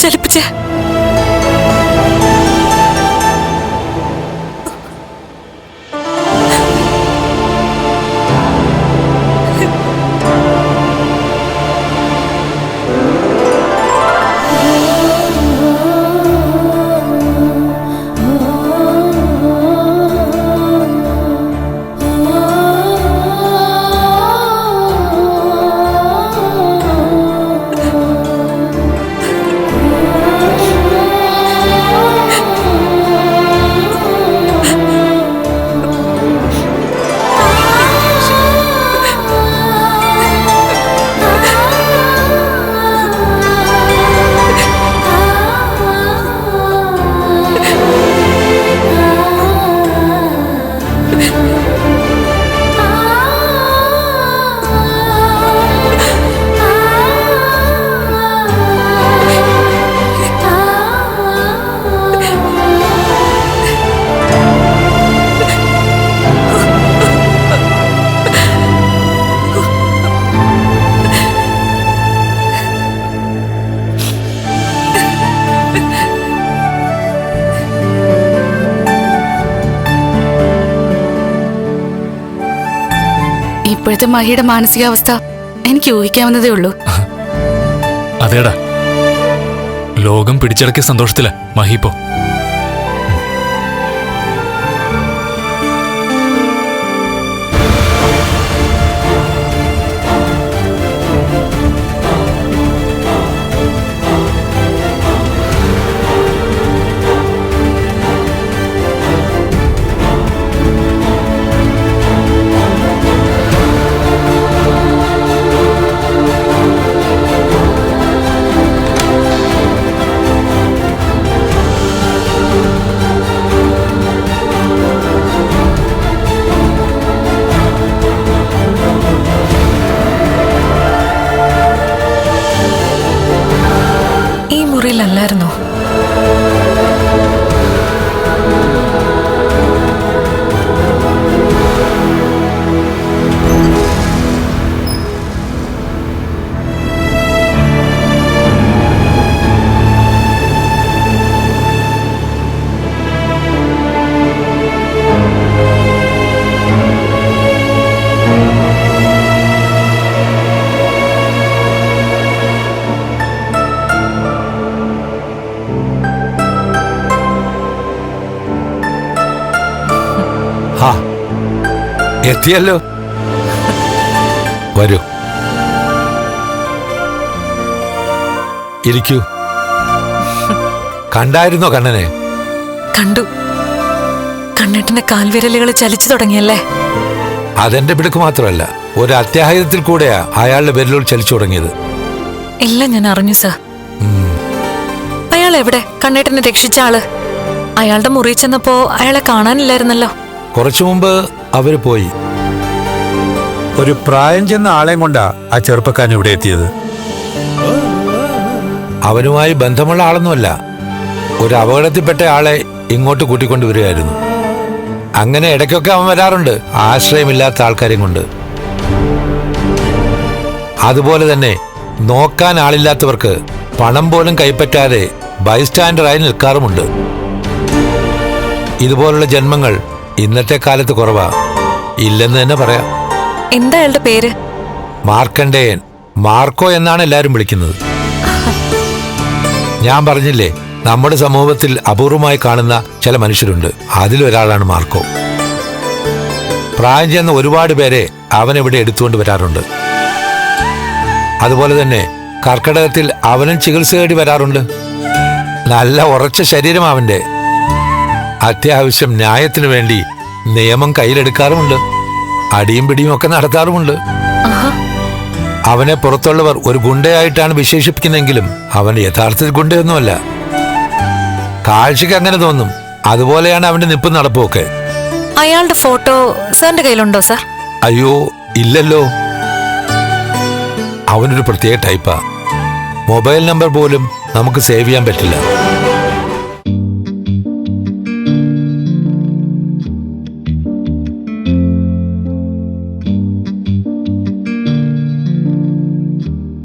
ചലിപ്പിച്ച് ഇപ്പോഴത്തെ മഹിയുടെ മാനസികാവസ്ഥ എനിക്ക് ഊഹിക്കാവുന്നതേ ഉള്ളൂ. അതേടാ. ലോകം പിടിച്ചടക്കിയ സന്തോഷത്തില മഹിപ്പോ ഈ മുറിയിലല്ലായിരുന്നോ എത്തിയല്ലോ. വരൂ. ഇരിക്കൂ. കണ്ടായിരുന്നോ കണ്ണനെ? കണ്ടു. കണ്ണട്ടിന്റെ കാൽവിരലുകൾ ചലിച്ചു തുടങ്ങിയല്ലേ? അതെന്റെ പിടുക്ക് മാത്രമല്ല ഒരു അത്യാഹിതത്തിൽ കൂടെയാ അയാളുടെ വിരലുകൾ ചലിച്ചു തുടങ്ങിയത്. എല്ലാം ഞാൻ അറിഞ്ഞു സർ. അയാൾ എവിടെ? കണ്ണേട്ടനെ രക്ഷിച്ച ആൾ? അയാളുടെ മുറി ചെന്നപ്പോ അയാളെ കാണാനില്ലായിരുന്നല്ലോ. കുറച്ചു മുമ്പ് അവർ പോയി. ഒരു പ്രായം ചെന്ന ആളെയും കൊണ്ടാ ആ ചെറുപ്പക്കാരൻ ഇവിടെ എത്തിയത്. അവനുമായി ബന്ധമുള്ള ആളൊന്നുമല്ല. ഒരു അപകടത്തിൽപ്പെട്ട ആളെ ഇങ്ങോട്ട് കൂട്ടിക്കൊണ്ടുവരികയായിരുന്നു അങ്ങനെ ഇടയ്ക്കൊക്കെ അവൻ വരാറുണ്ട്. ആശ്രയമില്ലാത്ത ആൾക്കാരെയും കൊണ്ട്. അതുപോലെ തന്നെ നോക്കാൻ ആളില്ലാത്തവർക്ക് പണം പോലും കൈപ്പറ്റാതെ ബൈസ്റ്റാൻഡറായി നിൽക്കാറുമുണ്ട്. ഇതുപോലുള്ള ജന്മങ്ങൾ ഇന്നത്തെ കാലത്ത് കുറവാ. ഇല്ലെന്ന് തന്നെ പറയാം. എന്താ അയാളുടെ പേര്? മാർക്കണ്ടേയൻ മാർക്കോ എന്നാണ് എല്ലാരും വിളിക്കുന്നത്. ഞാൻ പറഞ്ഞില്ലേ നമ്മുടെ സമൂഹത്തിൽ അപൂർവമായി കാണുന്ന ചില മനുഷ്യരുണ്ട്. അതിലൊരാളാണ് മാർക്കോ. പ്രായം ചെന്ന ഒരുപാട് പേരെ അവൻ ഇവിടെ എടുത്തുകൊണ്ട് വരാറുണ്ട്. അതുപോലെ തന്നെ കർക്കിടകത്തിൽ അവനും ചികിത്സ തേടി വരാറുണ്ട്. നല്ല ഉറച്ച ശരീരം അവന്റെ അത്യാവശ്യം ന്യായത്തിനു വേണ്ടി നിയമം കയ്യിലെടുക്കാറുമുണ്ട്. അടിയും പിടിയും ഒക്കെ നടത്താറുമുണ്ട്. അവനെ പുറത്തുള്ളവർ ഒരു ഗുണ്ടയായിട്ടാണ് വിശേഷിപ്പിക്കുന്നെങ്കിലും അവൻ യഥാർത്ഥത്തിൽ ഗുണ്ടയൊന്നുമല്ല. കാഴ്ചക്ക് അങ്ങനെ തോന്നും. അതുപോലെയാണ് അവന്റെ നിപ്പ് നടപ്പൊക്കെ അയാളുടെ ഫോട്ടോ സാറിന്റെ കയ്യിലുണ്ടോ സാർ? അയ്യോ ഇല്ലല്ലോ. അവനൊരു പ്രത്യേക ടൈപ്പാ. മൊബൈൽ നമ്പർ പോലും നമുക്ക് സേവ് ചെയ്യാൻ പറ്റില്ല.